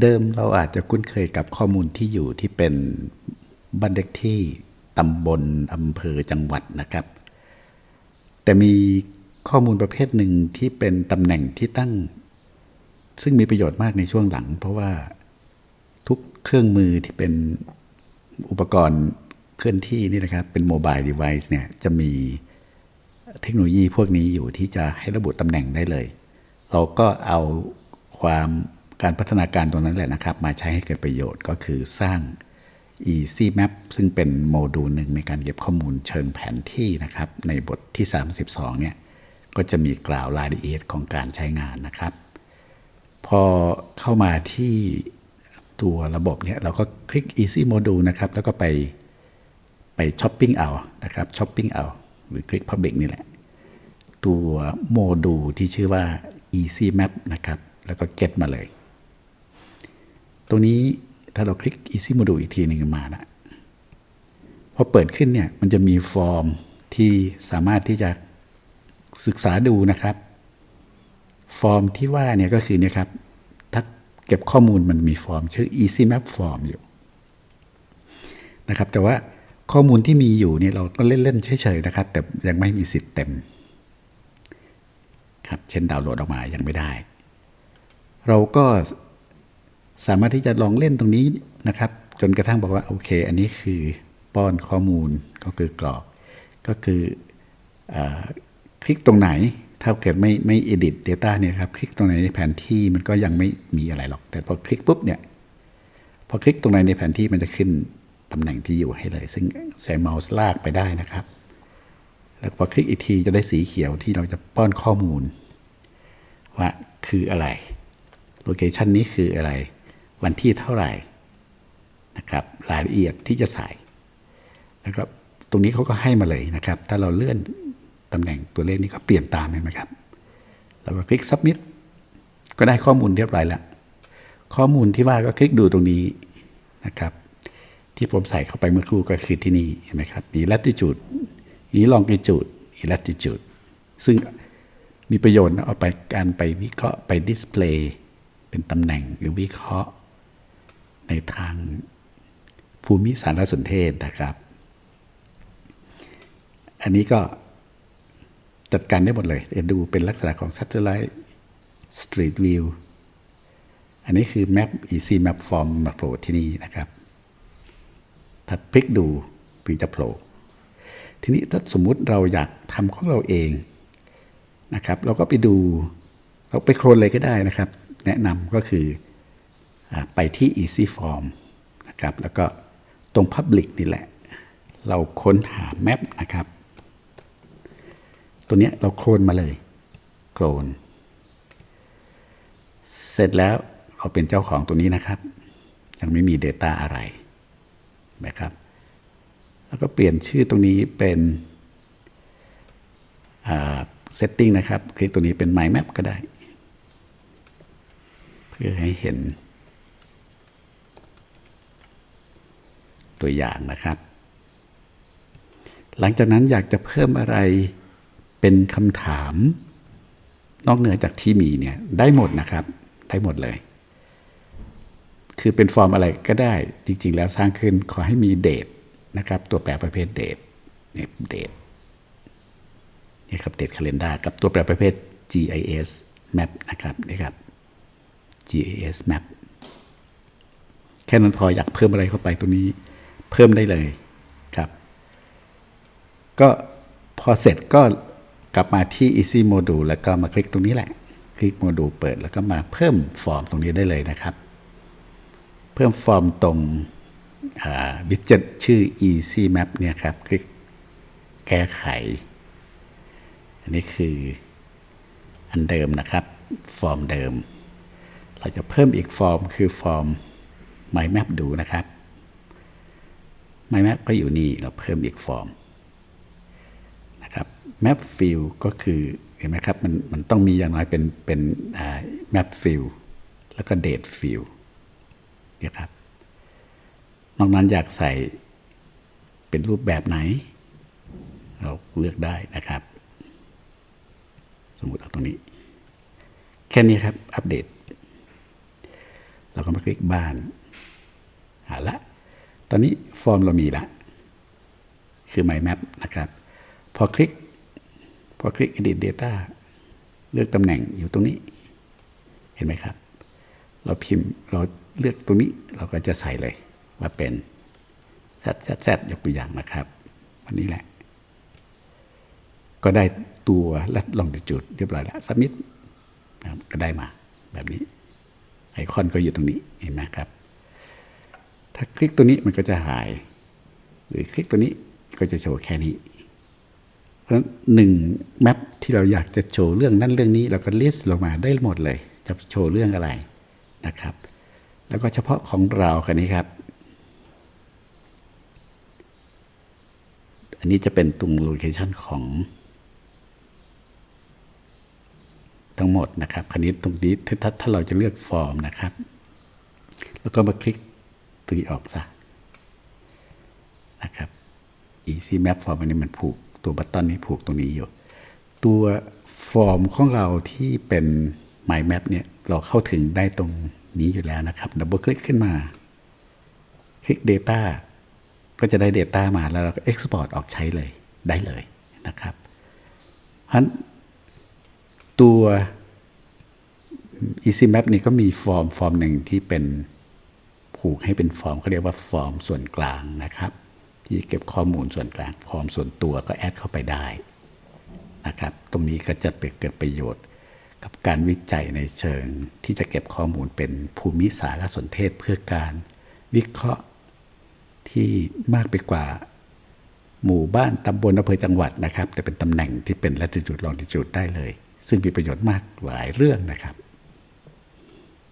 เดิมเราอาจจะคุ้นเคยกับข้อมูลที่อยู่ที่เป็นบันเลขที่ตำบลอำเภอจังหวัดนะครับ แต่มีข้อมูลประเภทหนึ่งที่เป็นตำแหน่งที่ตั้ง ซึ่งมีประโยชน์มากในช่วงหลัง เพราะว่าทุกเครื่องมือที่เป็นอุปกรณ์เคลื่อนที่นี่นะครับ เป็นโมบายเดเวิ์เนี่ยจะมีเทคโนโลยีพวกนี้อยู่ที่จะให้ระบุตำแหน่งได้เลย เราก็เอาความ การพัฒนาการตรงนั้นแหละนะครับ มาใช้ให้เกิดประโยชน์ก็คือสร้าง Easy Map ซึ่งเป็นโมดูลหนึ่งในการเก็บข้อมูลเชิงแผนที่นะครับ ในบทที่ 32 เนี่ย ก็จะมีกล่าวรายละเอียดของการใช้งานนะครับ พอเข้ามาที่ตัวระบบเนี่ย เราก็คลิก Easy Module นะครับ แล้วก็ไปไปช้อปปิ้งเอานะครับช้อปปิ้งเอาหรือคลิก Public นี่แหละ ตัวโมดูลที่ชื่อว่า Easy Map นะครับ แล้วก็ get มาเลย ตรงนี้ถ้าเราคลิก Easy Module อีกทีหนึ่งมานะพอเปิดขึ้นเนี่ยมันจะมีฟอร์มที่สามารถที่จะศึกษาดูนะครับ ฟอร์มที่ว่าเนี่ยก็คือเนี่ยครับ ถ้าเก็บข้อมูลมันมีฟอร์ม ชื่อ Easy Map Form อยู่นะครับ แต่ว่าข้อมูลที่มีอยู่เนี่ยเราก็เล่นๆเฉยๆนะครับ แต่ยังไม่มีสิทธิ์เต็ม ครับ เช่นดาวน์โหลดออกมายังไม่ได้ เราก็ สามารถที่จะลองเล่นตรงนี้นะครับ จนกระทั่งบอกว่าโอเค อันนี้คือป้อนข้อมูลก็คือกรอก ก็คืออคลิกตรงไหน ถ้าเกิดไม่ไม่ edit data เนี่ยครับ คลิกตรงไหนในแผนที่มันก็ยังไม่มีอะไรหรอก แต่พอคลิกปุ๊บเนี่ยพอคลิกตรงไหนในแผนที่มันจะขึ้นตำแหน่งที่อยู่ให้เลย ซึ่งใช้เมาส์ลากไปได้นะครับ แล้วพอคลิกอีกทีจะได้สีเขียวที่เราจะป้อนข้อมูล ว่าคืออะไร โลเคชันนี้คืออะไร วันที่เท่าไหร่นะครับรายละเอียดที่จะใส่แล้วก็ตรงนี้เขาก็ให้มาเลยนะครับ ถ้าเราเลื่อนตำแหน่งตัวเลขนี้ก็เปลี่ยนตามเห็นไหมครับแล้วก็คลิก submit ก็ได้ข้อมูลเรียบร้อยแล้ว ข้อมูลที่ว่าก็คลิกดูตรงนี้นะครับ ที่ผมใส่เข้าไปเมื่อครู่ก็คือที่นี่เห็นไหมครับมี latitude มี longitude มี latitude ซึ่งมีประโยชน์เอาไปการไปวิเคราะห์ไปดิสเพลย์เป็นตำแหน่งหรือวิเคราะห์ ในทางภูมิสารสนเทศนะครับ อันนี้ก็จัดการได้หมดเลยเดี๋ยวดูเป็นลักษณะของ Satellite Street View อันนี้คือ Map Easy Map Form มาโผล่ที่นี่นะครับ ถ้าพลิกดูถึงจะโผล่ ทีนี้ถ้าสมมุติเราอยากทำของเราเองนะครับ เราก็ไปดู เราไปโคลนเลยก็ได้นะครับ แนะนำก็คือ ไปที่ Easy Form นะครับแล้วก็ตรง Public นี่แหละ เราค้นหา Map นะครับ ตัวนี้เราโคลนมาเลยโคลน เสร็จแล้วเราเป็นเจ้าของตัวนี้นะครับ ยังไม่มี Data อะไรนะครับ แล้วก็เปลี่ยนชื่อตรงนี้เป็น setting นะครับ คลิกตัวนี้เป็น My Map ก็ได้ เพื่อให้เห็น ตัวอย่างนะครับ หลังจากนั้นอยากจะเพิ่มอะไรเป็นคำถาม นอกเหนือจากที่มีเนี่ยได้หมดนะครับ ได้หมดเลย คือเป็นฟอร์มอะไรก็ได้จริง ๆ แล้วสร้างขึ้นขอให้มีเดทนะครับ ตัวแปรประเภทเดทเนี่ยเดทนี่ครับเดทคาล endar กับตัวแปรประเภท GIS map นะครับนี่ครับ GIS map แค่นั้นพออยากเพิ่มอะไรเข้าไปตรงนี้ เพิ่มได้เลยครับ ก็พอเสร็จก็กลับมาที่ Easy Module แล้วก็มาคลิกตรงนี้แหละ คลิกโมดูลเปิดแล้วก็มาเพิ่มฟอร์มตรงนี้ได้เลยนะครับ เพิ่มฟอร์มตรงวิดเจ็ตชื่อ Easy Map เนี่ยครับ คลิกแก้ไข อันนี้คืออันเดิมนะครับ ฟอร์มเดิม เราจะเพิ่มอีกฟอร์มคือฟอร์ม My Map ดูนะครับ My Map ก็อยู่นี่เราเพิ่มอีกฟอร์มนะครับ Map Field ก็คือเห็นไหมครับมันมันต้องมีอย่างน้อยเป็นเป็น Map Field แล้วก็ Date Field เนี่ยครับนอกนั้นอยากใส่เป็นรูปแบบไหน เราเลือกได้นะครับ สมมติเอาตรงนี้ แค่นี้ครับ อัปเดต เราก็มาคลิกบ้านหาละ ตอนนี้ฟอร์มเรามีละคือ My Map นะครับ พอคลิก พอคลิก Edit Data เลือกตำแหน่งอยู่ตรงนี้ เห็นไหมครับ เราพิมพ์เราเลือกตรงนี้เราก็จะใส่เลยว่าเป็น z z z ยกตัวอย่างนะครับ วันนี้แหละ ก็ได้ตัวและลองดิจูดเรียบร้อยแล้วสมิธนะครับก็ได้มาแบบนี้ ไอคอนก็อยู่ตรงนี้เห็นไหมครับ ถ้าคลิกตัวนี้มันก็จะหาย หรือคลิกตัวนี้ก็จะโชว์แค่นี้ เพราะฉะนั้นหนึ่งแมปที่เราอยากจะโชว์เรื่องนั้นเรื่องนี้ เราก็ลิสต์ลงมาได้หมดเลย จะโชว์เรื่องอะไรนะครับ แล้วก็เฉพาะของเราคันนี้ครับ อันนี้จะเป็นตรงโลเคชันของทั้งหมดนะครับคันนี้ตรงนี้ถ้าถ้าเราจะเลือกฟอร์มนะครับ แล้วก็มาคลิก ฟรีออกซะนะครับ easy map form อันนี้มันผูกตัวบัตตอนนี้ผูกตรงนี้อยู่ ตัวฟอร์มของเราที่เป็น my map เนี่ยเราเข้าถึงได้ตรงนี้อยู่แล้วนะครับดับเบิลคลิกขึ้นมา คลิก Data ก็จะได้ Data มาแล้วเราก็ Export ออกใช้เลยได้เลยนะครับเพราะฉะนั้นตัว Easy Map นี่ก็มีฟอร์มฟอร์มหนึ่งที่เป็น ผูกให้เป็นฟอร์มเขาเรียกว่าฟอร์มส่วนกลางนะครับ ที่เก็บข้อมูลส่วนกลางฟอร์มส่วนตัวก็แอดเข้าไปได้นะครับตรงนี้ก็จะเกิดประโยชน์กับการวิจัยในเชิงที่จะเก็บข้อมูลเป็นภูมิสารสนเทศเพื่อการวิเคราะห์ที่มากไปกว่าหมู่บ้านตำบลอำเภอจังหวัดนะครับ แต่เป็นตำแหน่งที่เป็น latitude longitude ได้เลย ซึ่งมีประโยชน์มากหลายเรื่องนะครับ